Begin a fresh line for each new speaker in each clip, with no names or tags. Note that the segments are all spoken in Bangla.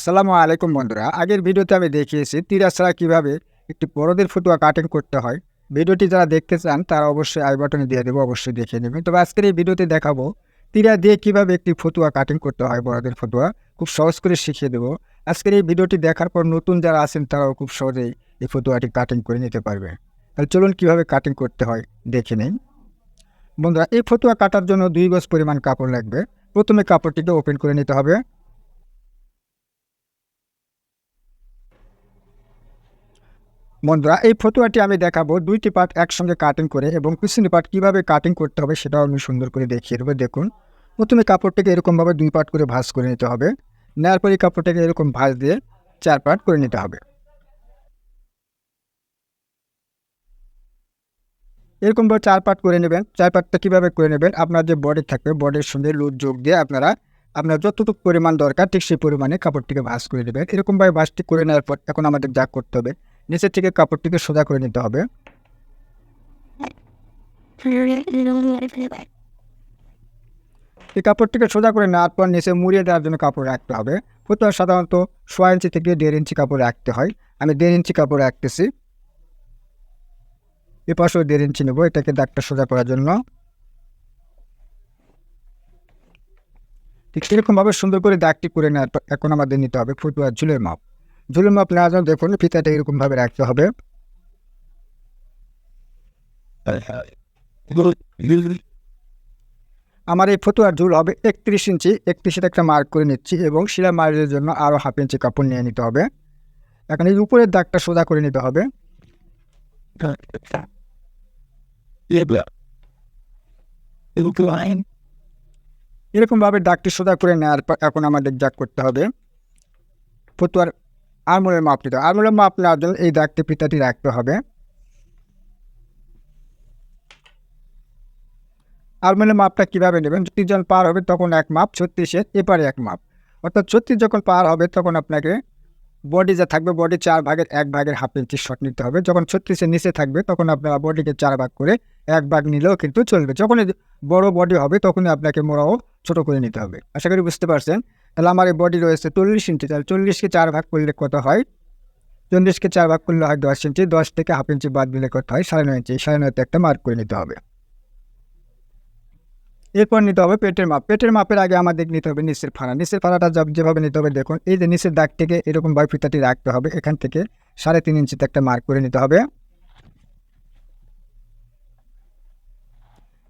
আসসালামু আলাইকুম বন্ধুরা। আগের ভিডিওতে আমি দেখিয়েছি তীরা ছাড়া কীভাবে একটি বড়দের ফতুয়া কাটিং করতে হয়। ভিডিওটি যারা দেখতে চান, তারা অবশ্যই আই বাটনে দিয়ে দেবো, অবশ্যই দেখে নেবেন। তবে আজকের এই ভিডিওতে দেখাবো তীরা দিয়ে কীভাবে একটি ফতুয়া কাটিং করতে হয় বড়দের ফতুয়া। খুব সহজ করে শিখিয়ে দেবো। আজকের এই ভিডিওটি দেখার পর নতুন যারা আছেন, তারাও খুব সহজেই এই ফতুয়াটি কাটিং করে নিতে পারবে। তাহলে চলুন কীভাবে কাটিং করতে হয় দেখে নিন বন্ধুরা, এই ফতুয়া কাটার জন্য দুই গজ পরিমাণ কাপড় লাগবে। প্রথমে কাপড়টিকে ওপেন করে নিতে হবে। বন্ধুরা, এই ফতুয়াটি আমি দেখাবো। দুইটি পার্ট একসঙ্গে কাটিং করে এবং পিছনে পার্ট কীভাবে কাটিং করতে হবে সেটাও আমি সুন্দর করে দেখিয়ে দেবো। দেখুন, প্রথমে কাপড়টাকে এরকমভাবে দুই পার্ট করে ভাঁজ করে নিতে হবে। নেওয়ার পরে কাপড়টাকে এরকম ভাঁজ দিয়ে চার পার্ট করে নিতে হবে। এরকমভাবে চার পার্ট করে নেবেন। চার পার্টটা কীভাবে করে নেবেন? আপনার যে বডি থাকবে বডির সঙ্গে লুজ যোগ দিয়ে আপনারা, আপনার যতটুকু পরিমাণ দরকার ঠিক সেই পরিমাণে কাপড়টিকে ভাঁজ করে নেবেন। এরকমভাবে ভাঁজটি করে নেওয়ার পর এখন আমাদের যা করতে হবে নিচের থেকে কাপড়টিকে সোজা করে নিতে হবে। এই কাপড়টিকে সোজা করে নেওয়ার পর নিচে মুড়িয়ে দেওয়ার জন্য কাপড় রাখতে হবে। প্রথমে সাধারণত ছয় ইঞ্চি থেকে দেড় ইঞ্চি কাপড় রাখতে হয়। আমি দেড় ইঞ্চি কাপড় রাখতেছি। এ দেড় ইঞ্চি নেব, এটাকে দাগটা সোজা করার জন্য। ঠিক সেরকমভাবে সুন্দর করে দাগটি করে নেওয়ার এখন আমাদের নিতে হবে ফুটুয়ার ঝুলের মাপ। মাপ নেওয়ার জন্য দেখুন, ফিতাটা এরকমভাবে রাখতে হবে। আমার এই ফতুয়ার ঝুল হবে একত্রিশ ইঞ্চি, একত্রিশের একটা মার্ক করে নিচ্ছি এবং শিলা মার্কের জন্য আরও হাফ ইঞ্চি কাপড় নিয়ে নিতে হবে। এখন এই উপরের দাগটা সোজা করে নিতে হবে। এরকমভাবে দাগটি সোজা করে নেওয়ার পর এখন আমাদের দাগ করতে হবে। ফতুয়ার আরমোলের মাপ নিতে হবে। আরমোলের মাপ নেওয়ার জন্য এই দাগটি ফিতাটি রাখতে হবে। আরমোলের মাপটা কীভাবে নেবেন? ছত্রিশ জন পার হবে, তখন এক মাপ ছত্রিশের এপারে এক মাপ। অর্থাৎ ছত্রিশ যখন পার হবে, তখন আপনাকে বডি যা থাকবে বডি চার ভাগের এক ভাগের হাফ ইঞ্চি শট নিতে হবে। যখন ছত্রিশের নিচে থাকবে, তখন আপনারা বডিকে চার ভাগ করে এক ভাগ নিলেও কিন্তু চলবে। যখনই বড় বডি হবে, তখনই আপনাকে মোড়াও ছোট করে নিতে হবে। আশা করি বুঝতে পারছেন? তাহলে আমার এই বডি রয়েছে চল্লিশ ইঞ্চি তাহলে চল্লিশকে চার ভাগ করলে কত হয়? চল্লিশকে চার ভাগ করলে হয় দশ ইঞ্চি দশ থেকে হাফ ইঞ্চি বাদ দিলে কত হয়? সাড়ে নয় ইঞ্চি সাড়ে নয়তে একটা মার্ক করে নিতে হবে। এরপর নিতে হবে পেটের মাপ। পেটের মাপের আগে আমাদের নিতে হবে নিচের ফাড়া। নিচের ফাড়াটা যেভাবে নিতে হবে, দেখুন, এই যে নিচের দাগ থেকে এরকম ফিতাটি রাখতে হবে, এখান থেকে সাড়ে তিন ইঞ্চিতে একটা মার্ক করে নিতে হবে।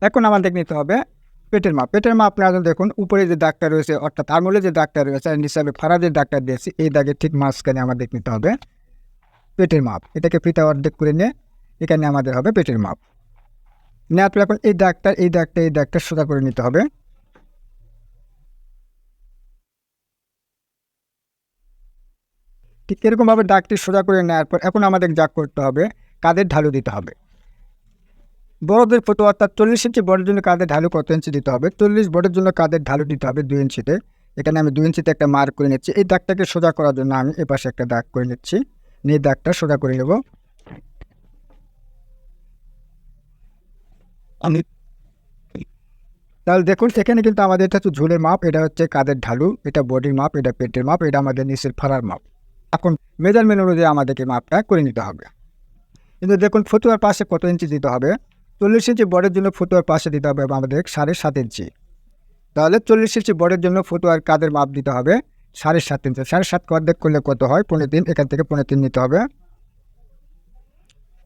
এখন আমাদের নিতে হবে পেটের মাপ পেটের মাপ আপনারা দেখুন উপরে যে দাগটা রয়েছে, অর্থাৎ আঙুলে যে দাগটা রয়েছে আর নিচে আমি ফাড়া দাগটা দিয়েছি, এই দাগের ঠিক মাঝখানে আমাদের নিতে হবে পেটের মাপ। এটাকে ফিতা অর্ধেক করে নিয়ে এখানে আমাদের হবে পেটের মাপ। নেওয়ার পর এখন এই দাগটা এই দাগটা এই দাগটা সোজা করে নিতে হবে। ঠিক এরকমভাবে দাগটি সোজা করে নেওয়ার পর এখন আমাদের যা করতে হবে কাদের ঢালু দিতে হবে। বড়দের ফটো অর্থাৎ চল্লিশ ইঞ্চি বড়ের জন্য কাদের ঢালু কত ইঞ্চি দিতে হবে? চল্লিশ বড়ের জন্য কাদের ঢালু দিতে হবে দুই ইঞ্চিতে। এখানে আমি দুই ইঞ্চিতে একটা মার্ক করে নিচ্ছি। এই দাগটাকে সোজা করার জন্য আমি এপাশে একটা দাগ করে নিচ্ছি। নিয়ে দাগটা সোজা করে নেব।
আমি
তাহলে দেখুন সেখানে কিন্তু আমাদের এটা হচ্ছে ঝুলের মাপ, এটা হচ্ছে কাদের ঢালু, এটা বডির মাপ, এটা পেটের মাপ, এটা আমাদের নিচের ফাড়ার মাপ। এখন মেজারমেন্ট অনুযায়ী আমাদেরকে মাপটা করে নিতে হবে। কিন্তু দেখুন ফতুয়ার পাশে কত ইঞ্চি দিতে হবে? চল্লিশ ইঞ্চি বডের জন্য ফতুয়ার পাশে দিতে হবে আমাদের সাড়ে সাত ইঞ্চি। তাহলে চল্লিশ ইঞ্চি বডের জন্য ফতুয়ার কাদের মাপ দিতে হবে সাড়ে সাত ইঞ্চি। সাড়ে সাত অর্ধেক করলে কত হয়? পনেরো তিন। এখান থেকে পনেরো তিন নিতে হবে।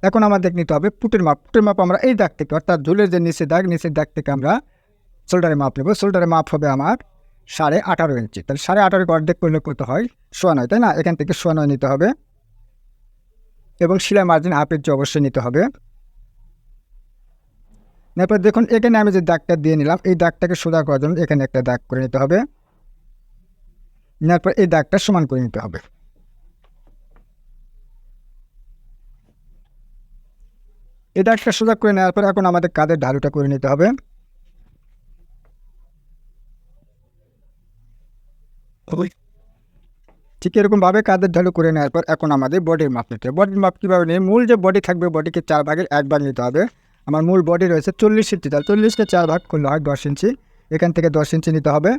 এখন আমাদের নিতে হবে পুটের মাপ। পুটের মাপ আমরা এই দাগ থেকে, অর্থাৎ ঝুলের যে নিচে দাগ, নিচের দাগ থেকে আমরা শোল্ডারের মাপ নেব। শোল্ডারের মাপ হবে আমার সাড়ে আঠারো ইঞ্চি। তাহলে সাড়ে আঠারোকে অর্ধেক করলে কত হয়? সোয়া নয়, তাই না? এখান থেকে সোয়া নয় নিতে হবে। এবং সিলাই মার্জিন হাফ ইঞ্চি অবশ্যই নিতে হবে। তারপর দেখুন এখানে আমি যে দাগটা দিয়ে নিলাম এই দাগটাকে সোজা করার জন্য এখানে একটা দাগ করে নিতে হবে। নেওয়ার পর এই দাগটা সমান করে নিতে হবে। এই দাগটা সোজা করে নেওয়ার পর এখন আমাদের কাদের ঢালুটা করে নিতে হবে। ঠিক এরকমভাবে কাদের ঢালু করে নেওয়ার পর এখন আমাদের বডির মাপ নিতে হবে। বডির মাপ কীভাবে নিয়ে মূল যে বডি থাকবে বডিকে চার ভাগের এক ভাগ নিতে হবে। আমার মূল বডি রয়েছে চল্লিশ ইঞ্চি তাহলে চল্লিশকে চার ভাগ করলে হয় দশ ইঞ্চি এখান থেকে দশ ইঞ্চি নিতে হবে।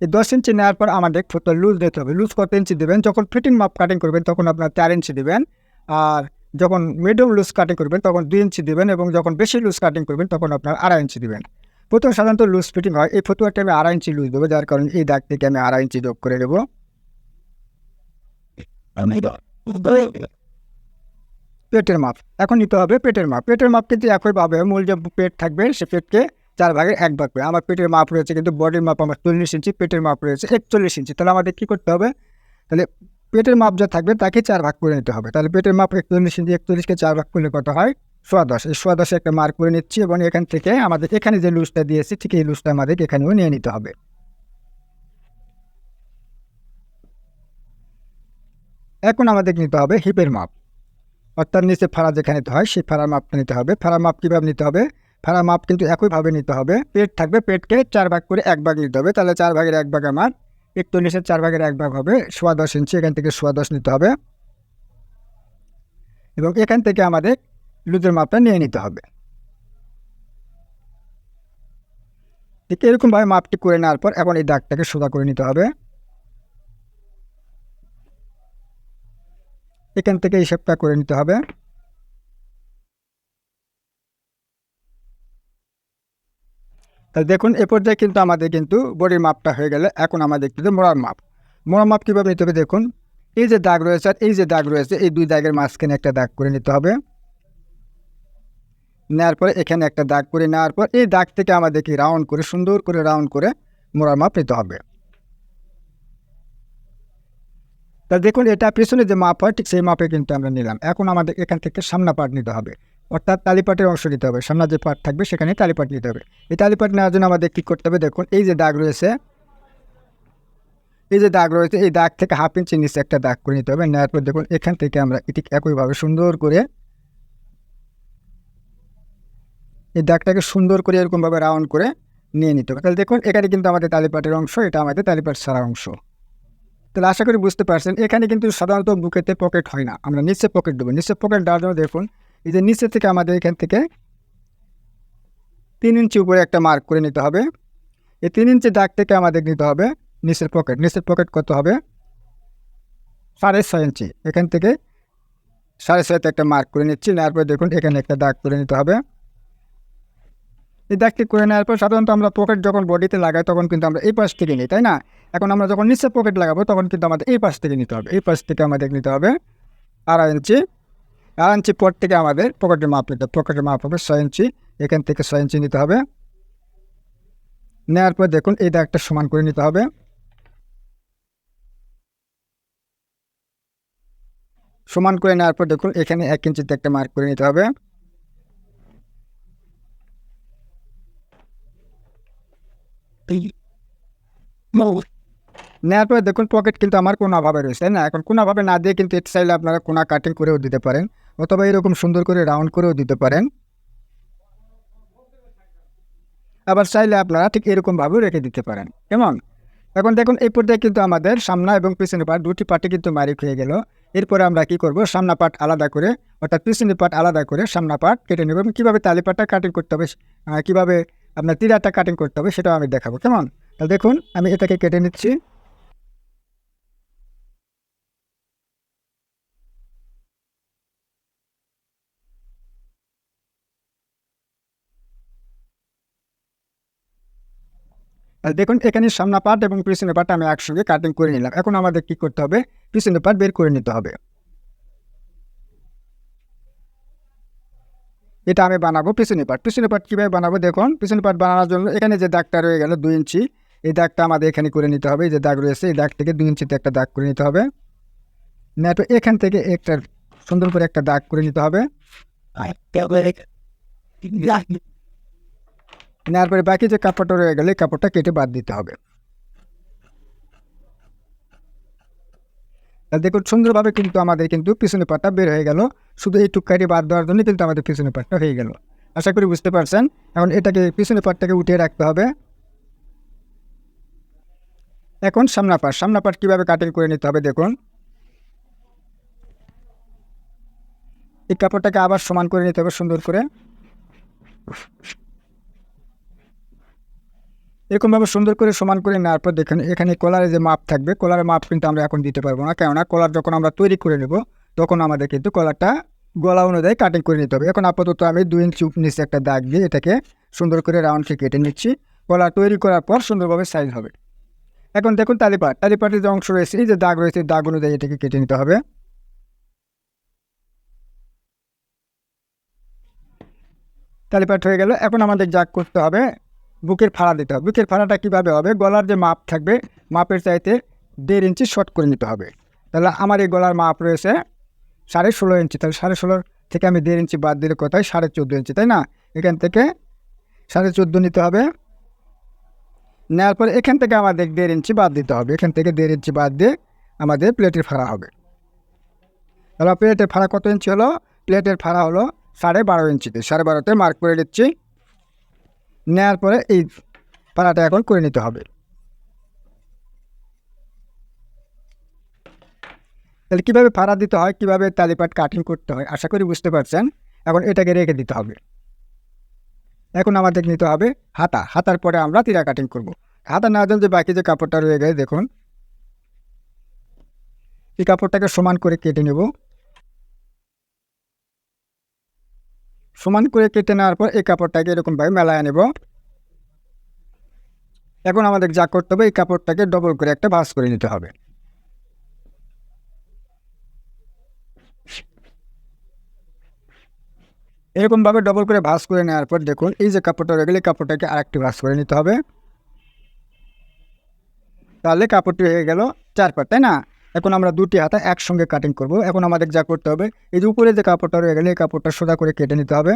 এই দশ ইঞ্চি নেওয়ার পর আমাদের ফতুয়া লুজ দিতে হবে। লুজ কত ইঞ্চি দেবেন? যখন ফিটিং মাপ কাটিং করবেন, তখন আপনার চার ইঞ্চি দেবেন। আর যখন মিডিয়াম লুজ কাটিং করবেন, তখন দুই ইঞ্চি দেবেন এবং যখন বেশি লুজ কাটিং করবেন, তখন আপনার আড়াই ইঞ্চি দেবেন। প্রথম সাধারণত লুজ ফিটিং হয়। এই ফতুয়াটা আমি আড়াই ইঞ্চি লুজ দেবো, যার কারণে এই দাগ থেকে আমি আড়াই ইঞ্চি যোগ করে দেবো। পেটের মাপ। এখন নিতে হবে পেটের মাপ। পেটের মাপ কিন্তু একইভাবে মূল যে পেট থাকবে, সে পেটকে চার ভাগের এক ভাগ আমার পেটের মাপ রয়েছে কিন্তু বডির মাপ আমার চল্লিশ ইঞ্চি, পেটের মাপ রয়েছে একচল্লিশ ইঞ্চি। তাহলে আমাদের কী করতে হবে? তাহলে পেটের মাপ যা থাকবে তাকে চার ভাগ করে নিতে হবে। তাহলে পেটের মাপ একচল্লিশ ইঞ্চি, একচল্লিশকে চার ভাগ করলে কত হয়? সোয়া দশ। এই সোয়া দশে একটা মার্ক করে নিচ্ছি এবং এখান থেকে আমাদের এখানে যে লুজটা দিয়েছি, ঠিক এই লুজটা আমাদের এখানেও নিয়ে নিতে হবে। এখন আমাদের নিতে হবে? হিপের মাপ। অর্থাৎ নিচে ফাড়া যেখানে নিতে হয়, সেই ফাড়ার মাপটা নিতে হবে। ফাড়ার মাপ কীভাবে নিতে হবে? ফাড়ার মাপ কিন্তু একইভাবে নিতে হবে। পেট থাকবে, পেটকে চার ভাগ করে এক ভাগ নিতে হবে। তাহলে চার ভাগের এক ভাগ আমার একচল্লিশের চার ভাগের এক ভাগ হবে। সোয়া দশ ইঞ্চি, এখান থেকে সোয়া দশ নিতে হবে। এবং এখান থেকে আমাদের লুজের মাপটা নিয়ে নিতে হবে। ঠিক এরকমভাবে মাপটি করে নেওয়ার পর এখন এই দাগটাকে সোজা করে নিতে হবে। এখান থেকে হিসাবটা করে নিতে হবে। তাহলে দেখুন, এ পর্যায়ে কিন্তু আমাদের কিন্তু বডির মাপটা হয়ে গেলে এখন আমাদের কিন্তু মোড়ার মাপ। মোড়ার মাপ কীভাবে নিতে হবে দেখুন, এই যে দাগ রয়েছে আর এই যে দাগ রয়েছে, এই দুই দাগের মাঝখানে একটা দাগ করে নিতে হবে। নেওয়ার পরে এখানে একটা দাগ করে নেওয়ার পর এই দাগ থেকে আমাদেরকে রাউন্ড করে, সুন্দর করে রাউন্ড করে মোড়ার মাপ নিতে হবে। তা দেখুন, এটা পিছনে যে মাপ হয়, ঠিক সেই মাপে কিন্তু আমরা নিলাম। এখন আমাদের এখান থেকে সামনা পাট নিতে হবে। অর্থাৎ তালিপাটের অংশ নিতে হবে। সামনা যে পাট থাকবে, সেখানে তালিপাট নিতে হবে। এই তালিপাট নেওয়ার জন্য আমাদের কী করতে হবে, দেখুন, এই যে দাগ রয়েছে, এই যে দাগ রয়েছে, এই দাগ থেকে হাফ ইঞ্চি নিচে একটা দাগ করে নিতে হবে। নেওয়ার পর দেখুন, এখান থেকে আমরা এটি একইভাবে সুন্দর করে, এই দাগটাকে সুন্দর করে এরকমভাবে রাউন্ড করে নিয়ে নিতে হবে। তাহলে দেখুন, এখানে কিন্তু আমাদের তালিপাটের অংশ, এটা আমাদের তালিপাট সারা অংশ। তাহলে আশা করি বুঝতে পারছেন, এখানে কিন্তু সাধারণত বুকেতে পকেট হয় না। আমরা নিচে পকেট দেবো। নিচে পকেট দেওয়ার জন্য দেখুন, এই যে নিচে থেকে আমাদের এখান থেকে তিন ইঞ্চি উপরে একটা মার্ক করে নিতে হবে। এই তিন ইঞ্চি দাগ থেকে আমাদের নিতে হবে নিচের পকেট। নিচের পকেট কত হবে? সাড়ে ছয় ইঞ্চি। এখান থেকে সাড়ে ছয়তে একটা মার্ক করে নিচ্ছি। নেওয়ার পর দেখুন, এখানে একটা দাগ করে নিতে হবে। এই দাগটি করে নেওয়ার পর সাধারণত আমরা পকেট যখন বডিতে লাগাই, তখন কিন্তু আমরা এই পাশ থেকে নিই, তাই না? এখন আমরা যখন নিচে পকেট লাগাবো, তখন কিন্তু আমাদের এই পাশ থেকে নিতে হবে। এই পাশ থেকে আমাদের নিতে হবে আড়াই ইঞ্চি আড়াই ইঞ্চি পর থেকে আমাদের পকেটের মাপ নিতে পকেটের মাপ হবে ছয় ইঞ্চি এখান থেকে ছয় ইঞ্চি নিতে হবে। নেওয়ার পর দেখুন, এই দাগটা সমান করে নিতে হবে। সমান করে নেওয়ার পর দেখুন, এখানে এক ইঞ্চিতে একটা মার্ক করে নিতে হবে। নেওয়ার পরে দেখুন পকেট কিন্তু আমার কোনো অভাবে রয়েছে না? এখন কোনোভাবে না দিয়ে কিন্তু এর চাইলে আপনারা কোনা কাটিং করেও দিতে পারেন, অথবা এরকম সুন্দর করে রাউন্ড করেও দিতে পারেন। আবার চাইলে আপনারা ঠিক এরকমভাবেও রেখে দিতে পারেন, কেমন? এখন দেখুন, এই পর্যায়ে কিন্তু আমাদের সামনা এবং পিছনের পাট দুটি পাটে কিন্তু মারিক হয়ে গেল। এরপরে আমরা কি করব? সামনা পাট আলাদা করে, অর্থাৎ পিছনের পাট আলাদা করে সামনা পাট কেটে নেব। এবং কীভাবে তালি পাটটা কাটিং করতে হবে কীভাবে আপনার তিরাটা কাটিং করতে হবে, সেটাও আমি দেখাবো, কেমন? তাহলে দেখুন, আমি এটাকে কেটে নিচ্ছি। দেখুন, এখানে সামনা পার্ট এবং পিছনের পার্ট আমি একসঙ্গে কাটিং করে নিলাম। এখন আমাদের কি করতে হবে? পিছনের পার্ট বের করে নিতে হবে। এটা আমি বানাবো পিছনের পাট পিছনের পার্ট কীভাবে বানাবো দেখুন পিছনের পার্ট বানানোর জন্য এখানে যে দাগটা রয়ে গেল দুই ইঞ্চি, এই দাগটা আমাদের এখানে করে নিতে হবে। এই যে দাগ রয়েছে, এই দাগ থেকে দুই ইঞ্চিতে একটা দাগ করে নিতে হবে। পর এখান থেকে একটা সুন্দর করে একটা দাগ করে নিতে হবে। নেওয়ার পরে বাকি যে কাপড়টা রয়ে গেলে কাপড়টা কেটে বাদ দিতে হবে। দেখুন, সুন্দরভাবে কিন্তু আমাদের কিন্তু পিছনে পাটটা বের হয়ে গেল। শুধু এই টুকাটি বাদ দেওয়ার জন্য কিন্তু আমাদের পিছনে পাটটা হয়ে গেল। আশা করি বুঝতে পারছেন? এখন এটাকে পিছনে পাটটাকে উঠিয়ে রাখতে হবে। এখন সামনা পাট সামনা পাট কীভাবে কাটিং করে নিতে হবে দেখুন। এই কাপড়টাকে আবার সমান করে নিতে হবে সুন্দর করে। এরকমভাবে সুন্দর করে সমান করে নেওয়ার পর দেখুন, এখানে কলারের যে মাপ থাকবে, কলারের মাপ কিন্তু আমরা এখন দিতে পারব না। কেননা কলার যখন আমরা তৈরি করে নেব, তখন আমাদের কিন্তু কলারটা গলা অনুযায়ী কাটিং করে নিতে হবে। এখন আপাতত আমি দুই ইঞ্চি নিচে একটা দাগ দিয়ে এটাকে সুন্দর করে রাউন্ডকে কেটে নিচ্ছি। কলা তৈরি করার পর সুন্দরভাবে সাইজ হবে। এখন দেখুন তালিপাট তালিপাটের যে অংশ রয়েছে, এই যে দাগ রয়েছে দাগ অনুযায়ী এটাকে কেটে নিতে হবে। তালিপাট হয়ে গেল। এখন আমাদের যা করতে হবে বুকের ফাড়া দিতে হবে। বুকের ফাড়াটা কীভাবে হবে? গলার যে মাপ থাকবে, মাপের চাইতে দেড় ইঞ্চি শর্ট করে নিতে হবে। তাহলে আমার এই গলার মাপ রয়েছে সাড়ে ষোলো ইঞ্চি। তাহলে সাড়ে ষোলোর থেকে আমি দেড় ইঞ্চি বাদ দিলে কোথায়? সাড়ে চোদ্দ ইঞ্চি, তাই না? এখান থেকে সাড়ে চোদ্দ নিতে হবে। নেওয়ার পর এখান থেকে আমাদের দেড় ইঞ্চি বাদ দিতে হবে। এখান থেকে দেড় ইঞ্চি বাদ দিয়ে আমাদের প্লেটের ফাড়া হবে। তাহলে প্লেটের ফাড়া কত ইঞ্চি হলো? প্লেটের ফাড়া হলো সাড়ে বারো ইঞ্চিতে। সাড়ে বারোতে মার্ক করে দিচ্ছি। নেওয়ার পরে এই ফাড়াটা এখন করে নিতে হবে। তাহলে কীভাবে ফাড়া দিতে হয়, কীভাবে তালিপাট কাটিং করতে হয়, আশা করি বুঝতে পারছেন। এখন এটাকে রেখে দিতে হবে। এখন আমাদের নিতে হবে হাতা। হাতার পরে আমরা তিরা কাটিং করব। হাতা না যে বাকি যে কাপড়টা রয়ে গেছে, দেখুন। এই কাপড়টাকে সমান করে কেটে নেব। সমান করে কেটে নেওয়ার পর এই কাপড়টাকে এরকমভাবে মেলায় নেব এখন আমাদের যা করতে হবে, এই কাপড়টাকে ডবল করে একটা ভাঁজ করে নিতে হবে। এরকমভাবে ডবল করে ভাঁজ করে নেওয়ার পর দেখুন, এই যে কাপড়টা রয়ে গেলে কাপড়টাকে আরেকটি ভাঁজ করে নিতে হবে। তাহলে কাপড়টি হয়ে গেল চার পাট তাই না? এখন আমরা দুটি হাতা একসঙ্গে কাটিং করব। এখন আমাদের যা করতে হবে, এই যে উপরে যে কাপড়টা রয়ে গেলে, এই কাপড়টা সোজা করে কেটে নিতে হবে।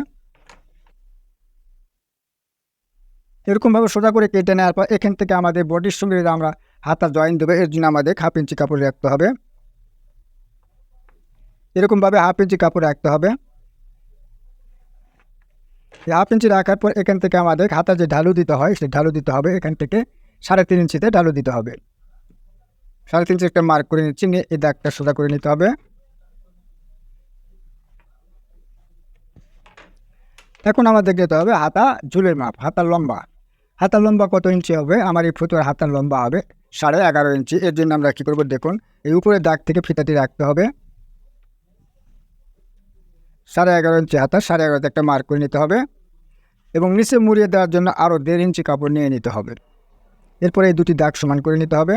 এরকমভাবে সোজা করে কেটে নেওয়ার পর এখান থেকে আমাদের বডির সঙ্গে আমরা হাতা জয়েন দেবো, এর জন্য আমাদের হাফ ইঞ্চি কাপড় রাখতে হবে। এরকমভাবে হাফ ইঞ্চি কাপড় রাখতে হবে। হাফ ইঞ্চি রাখার পর এখান থেকে আমাদের হাতা যে ঢালু দিতে হয়, সেই ঢালু দিতে হবে। এখান থেকে সাড়ে তিন ইঞ্চিতে ঢালু দিতে হবে। সাড়ে তিন ইঞ্চি একটা মার্ক করে নিচ্ছি, নিয়ে এই দাগটা সোজা করে নিতে হবে। এখন আমাদের যেতে হবে হাতা ঝুলের মাপ, হাতার লম্বা। হাতার লম্বা কত ইঞ্চি হবে? আমার এই ফুতুয়ার হাতার লম্বা হবে সাড়ে এগারো ইঞ্চি। এর জন্য আমরা কী করব দেখুন, এই উপরের দাগ থেকে ফিতাটি রাখতে হবে। সাড়ে এগারো ইঞ্চি হাতা, সাড়ে এগারোতে একটা মার্ক করে নিতে হবে। এবং নিচে মুড়িয়ে দেওয়ার জন্য আরও দেড় ইঞ্চি কাপড় নিয়ে নিতে হবে। এরপরে এই দুটি দাগ সমান করে নিতে হবে।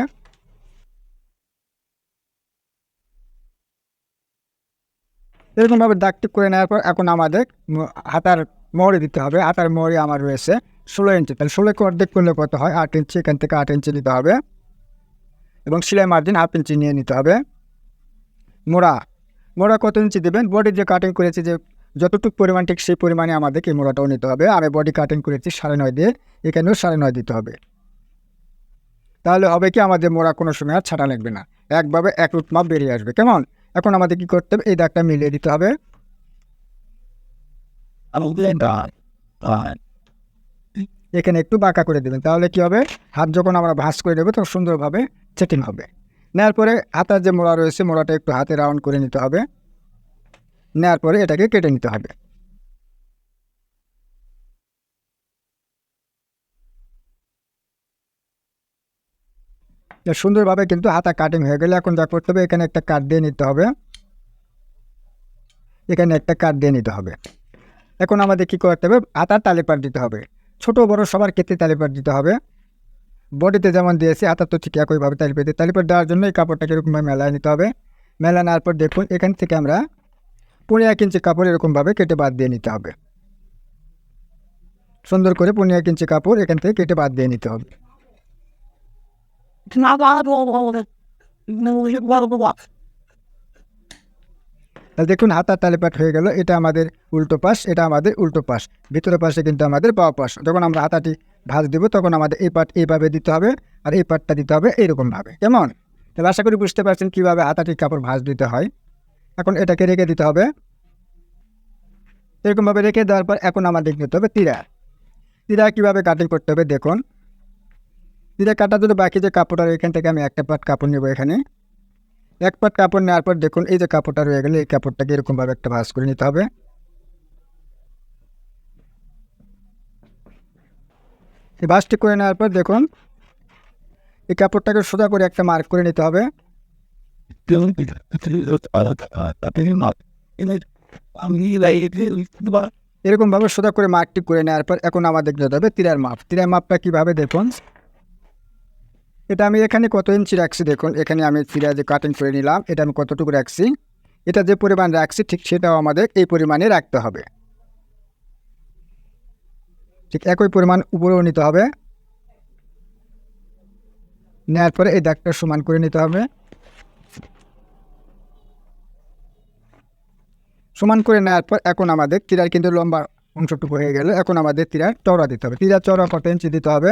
এরকমভাবে দাগ করে নেওয়ার পর এখন আমাদের হাতার মোড়ে দিতে হবে। হাতার মোড়ে আমার রয়েছে ষোলো ইঞ্চি। তাহলে ষোলোকে অর্ধেক করলে কত হয়? আট ইঞ্চি। এখান থেকে আট ইঞ্চি নিতে হবে। এবং সেলাই মার্জিন হাফ ইঞ্চি নিয়ে নিতে হবে। মোড়া। মোড়া কত ইঞ্চি দেবেন? বডি যে কাটিং করেছি যে যতটুকু পরিমাণ, ঠিক সেই পরিমাণে আমাদেরকে মোড়াটাও নিতে হবে। আমি বডি কাটিং করেছি সাড়ে নয় দিয়ে, এখানেও সাড়ে নয় দিতে হবে। তাহলে হবে কি, আমাদের মোড়া কোনো সময় আর ছাটা লাগবে না। একভাবে এক রুট মাপ বেরিয়ে আসবে। কেমন? এখন আমাদের কি করতে হবে? এই দাগটা মিলিয়ে দিতে হবে। এখানে একটু বাঁকা করে দেবেন। তাহলে কি হবে? হাত যখন আমরা ভাঁজ করে দেবো তখন সুন্দরভাবে চেটিং হবে। নেওয়ার পরে হাতার যে মোড়া রয়েছে মোড়াটা একটু হাতে রাউন্ড করে নিতে হবে। নেওয়ার পরে এটাকে কেটে নিতে হবে। সুন্দরভাবে কিন্তু হাতা কাটিং হয়ে গেলে এখন যা করতে হবে এখানে একটা কাট দিয়ে নিতে হবে। এখানে একটা কাট দিয়ে নিতে হবে। এখন আমাদের কী করতে হবে? হাতার তালিপাট দিতে হবে। ছোট, বড় সবার ক্ষেত্রে তালিপাট দিতে হবে। বডিতে যেমন দিয়েছি হাতার তো ঠিক একইভাবে তালিপাট দিই তালিপাট দেওয়ার জন্য এই কাপড়টাকে এরকমভাবে মেলায় নিতে হবে। মেলা নেওয়ার পর দেখুন, এখান থেকে আমরা পনেরো এক ইঞ্চি কাপড় এরকমভাবে কেটে বাদ দিয়ে নিতে হবে। সুন্দর করে পনেরো এক ইঞ্চি কাপড় এখান থেকে কেটে বাদ দিয়ে নিতে হবে। দেখুন হাতার তালিপাট হয়ে গেল। এটা আমাদের উল্টো পাশ, এটা আমাদের উল্টো পাশ। ভিতরের পাশে কিন্তু আমাদের বাঁ পাশ। যখন আমরা হাতাটি ভাঁজ দেবো, তখন আমাদের এই পাট এইভাবে দিতে হবে আর এই পাটটা দিতে হবে এইরকমভাবে কেমন? তাহলে আশা করি বুঝতে পারছেন কীভাবে হাতাটির কাপড় ভাঁজ দিতে হয়। এখন এটাকে রেখে দিতে হবে। এরকমভাবে রেখে দেওয়ার পর এখন আমাদের নিতে হবে? তিরা। তিরা কীভাবে কাটিং করতে হবে? দেখুন। তিরা কাটার জন্য বাকি যে কাপড়টা এখান থেকে আমি একটা পাট কাপড় নেব এখানে। এক পাট কাপড় নেওয়ার পর দেখুন, এই যে কাপড়টা রয়ে গেলে, এই কাপড়টাকে এরকমভাবে একটা ভাঁজ করে নিতে হবে। এই ভাঁজটি করে নেওয়ার পর দেখুন, এই কাপড়টাকে সোজা করে একটা মার্ক করে নিতে হবে। এরকমভাবে সোজা করে মার্কটি করে নেওয়ার পর এখন আমাদের নিতে হবে তীরের মাপ। তীরের মাপটা কীভাবে দেখুন এটা আমি এখানে কত ইঞ্চি রাখছি দেখুন, এখানে আমি তীরা যে কাটিং করে নিলাম, এটা আমি কতটুকু রাখছি, এটা যে পরিমাণ রাখছি ঠিক সেটাও আমাদের এই পরিমাণে রাখতে হবে। ঠিক একই পরিমাণ উপরেও নিতে হবে। নেওয়ার পরে এই দাগটা সমান করে নিতে হবে। সমান করে নেওয়ার পর এখন আমাদের তীরার কিন্তু লম্বা অংশটুকু হয়ে গেল, এখন আমাদের তীরার চওড়া দিতে হবে। তীরার চওড়া কত ইঞ্চি দিতে হবে?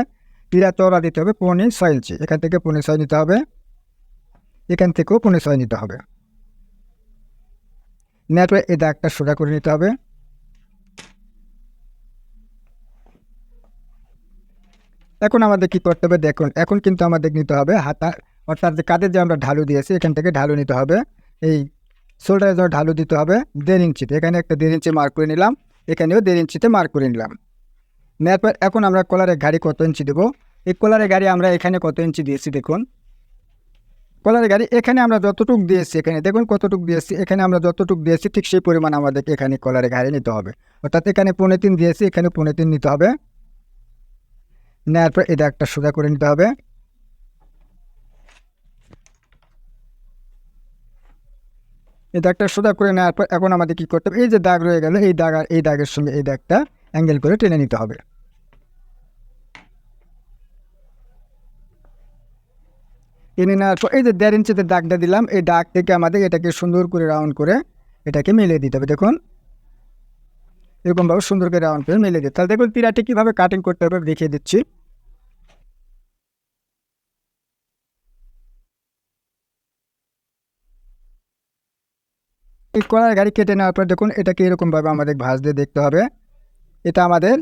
তীরার চওড়া দিতে হবে, পৌনে ছয় ইঞ্চি। এখান থেকে পৌনে ছয় নিতে হবে। এখান থেকেও পৌনে ছয় নিতে হবে। নেওয়ার এই দাগটা সোজা করে নিতে হবে। এখন আমাদের কি করতে হবে দেখুন, এখন কিন্তু আমাদের নিতে হবে হাতা, অর্থাৎ যে কাঁধের যে আমরা ঢালু দিয়েছি, এখান থেকে ঢালু নিতে হবে। এই শোল্ডারের জন্য ঢালু দিতে হবে, দেড় ইঞ্চিতে। এখানে একটা দেড় ইঞ্চি মার্ক করে নিলাম। এখানেও দেড় ইঞ্চিতে মার্ক করে নিলাম। নেওয়ার পর এখন আমরা কলারের গাড়ি কত ইঞ্চি দেবো? এই কলারের গাড়ি আমরা এখানে কত ইঞ্চি দিয়েছি দেখুন। কলারের গাড়ি এখানে আমরা যতটুক দিয়েছি এখানে, দেখুন কতটুক দিয়েছি। এখানে আমরা যতটুক দিয়েছি ঠিক সেই পরিমাণ আমাদেরকে এখানে কলারের গাড়ি নিতে হবে। অর্থাৎ এখানে পৌনে তিন দিয়েছি, এখানে পৌনে তিন নিতে হবে। নেওয়ার পর এটা একটা সোজা করে নিতে হবে। এই দাগটা সোজা করে নেওয়ার পর এখন আমাদের কী করতে হবে? এই যে দাগ রয়ে গেল, এই দাগ আর এই দাগের সঙ্গে এই দাগটা অ্যাঙ্গেল করে টেনে নিতে হবে। টেনে নেওয়ার পর এই যে দেড় ইঞ্চিতে দাগটা দিলাম, এই দাগ থেকে আমাদের এটাকে সুন্দর করে রাউন্ড করে এটাকে মিলিয়ে দিতে হবে। দেখুন এরকমভাবে সুন্দর করে রাউন্ড করে মিলিয়ে দিতে তাহলে দেখুন পিরাটি কীভাবে কাটিং করতে হবে দেখিয়ে দিচ্ছি। এই কলার গাড়ি কেটে নেওয়ার পর দেখুন, এটাকে এরকমভাবে আমাদের ভাঁজ দিয়ে দেখতে হবে। এটা আমাদের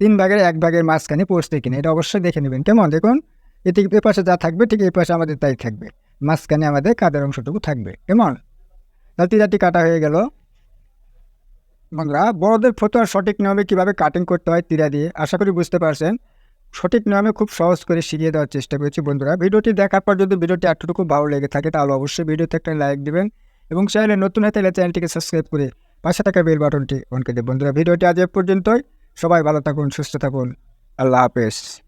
তিন ভাগের এক ভাগের মাঝখানে পৌঁছতে কিনা, এটা অবশ্যই দেখে নেবেন। কেমন? দেখুন এটি এ পাশে যা থাকবে, ঠিক এই পাশে আমাদের তাই থাকবে। মাঝখানে আমাদের কাদের অংশটুকু থাকবে। কেমন? তাহলে তিরাটি কাটা হয়ে গেল। বন্ধুরা, বড়দের ফটোয়ার সঠিক নিয়মে কীভাবে কাটিং করতে হয় তীরা দিয়ে, আশা করি বুঝতে পারছেন। সঠিক নিয়মে খুব সহজ করে শিখিয়ে দেওয়ার চেষ্টা করেছি বন্ধুরা। ভিডিওটি দেখার পর যদি ভিডিওটি এতটুকু ভালো লেগে থাকে, তাহলে অবশ্যই ভিডিওতে একটা লাইক দিবেন এবং চ্যানেলে নতুন হয়ে থাকলে চ্যানেলটিকে সাবস্ক্রাইব করে পাশে থাকা বেল বাটনটি অন করে দেবেন। বন্ধুরা, ভিডিওটি আজ এ পর্যন্তই। সবাই ভালো থাকুন, সুস্থ থাকুন। আল্লাহ হাফেজ।